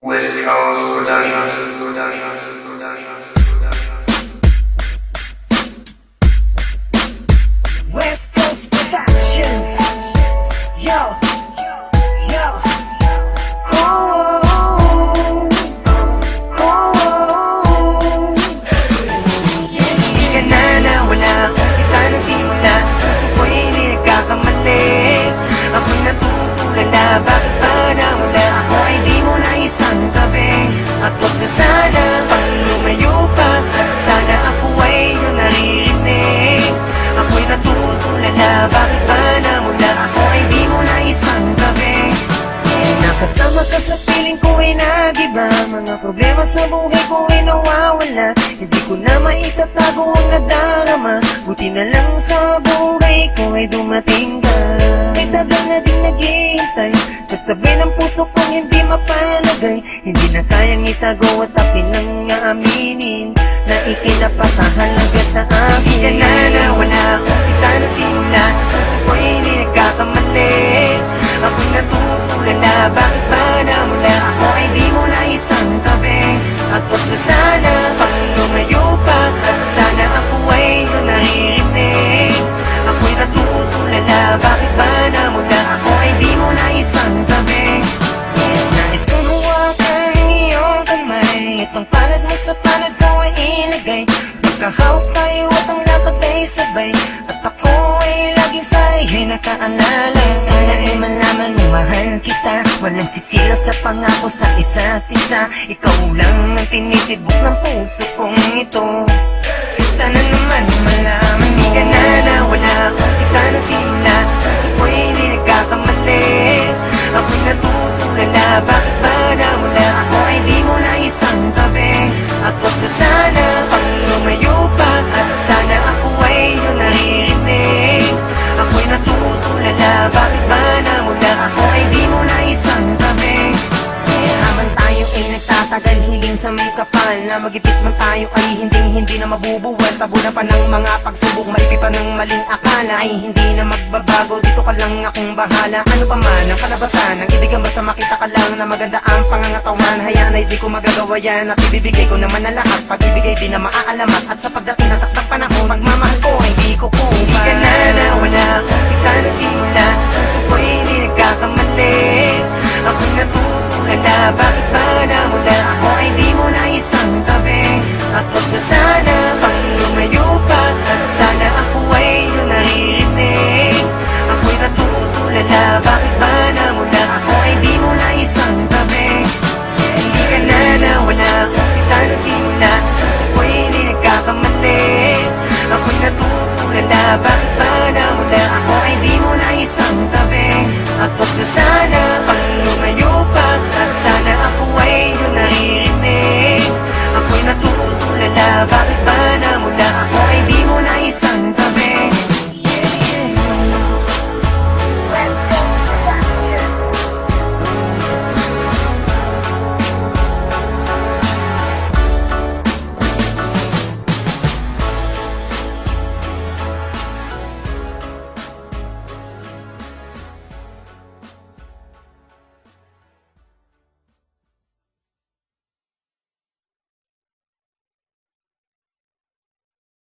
West Coast Productions, Productions, Productions. West Coast Productions. Yo, yo. Oh, oh, oh. Problema sa buhay ko ay nawawala Hindi ko na maitatago ang nadarama. Buti na lang sa buhay ko ay dumating ka. May tagal na din naghihintay. Kasabi ng puso kong hindi mapalagay. Hindi na kayang itago at akin nang aaminin. Na ikinapakahalaga sa akin Hindi ka na nawala, isa na simula. Puso ko'y hindi nagkakamali sana pang lumayo pa At sana ako ay iyong naririnig Ako'y natutulala, bakit ba namula Ako ay di mo na isang tabi Nais kong hawakan ang iyong kamay. Itong palad mo sa palad ko ay ilagay. Magkahawak tayo at ang lakad ay sabay. At ako ay laging sa iyo'y nakaalala Walang sisira sa pangako sa isa't isa. Ikaw lang ang tinitibok ng puso kong ito. Sana naman malaman Di ka na nawala. Isa na ay nagtatagal Hiling sa may kapal Na magipit man tayo ay hindi hindi na mabubuwal Tabunan pa ng mga pagsubok Maipi pa ng maling akala. Ay hindi na magbabago Dito ka lang akong bahala. Ano pa man ang kalabasan Ang ibigan basta makita ka lang Na maganda ang pangangatawan. Hayaan ay di ko magagawa yan At ibibigay ko naman na lahat. Pag-ibigay di na maaalamat At sa pagdating ng taktak panahon Magmamahal ko ay di ko kupa Akala mo na ako ay di mo na isang tabi. At wag na sana pang lumayo pa At sana ako ay iyong naririnig. Ako'y natutulala Bakit ba na mo na ako ay di mo na isang tabi? Hindi ka na nawala kung isang simula Sa ako'y hindi nagkakamali. Ako'y natutulala Bakit ba na mo na ako ay di mo na isang tabi? At wag na sana pang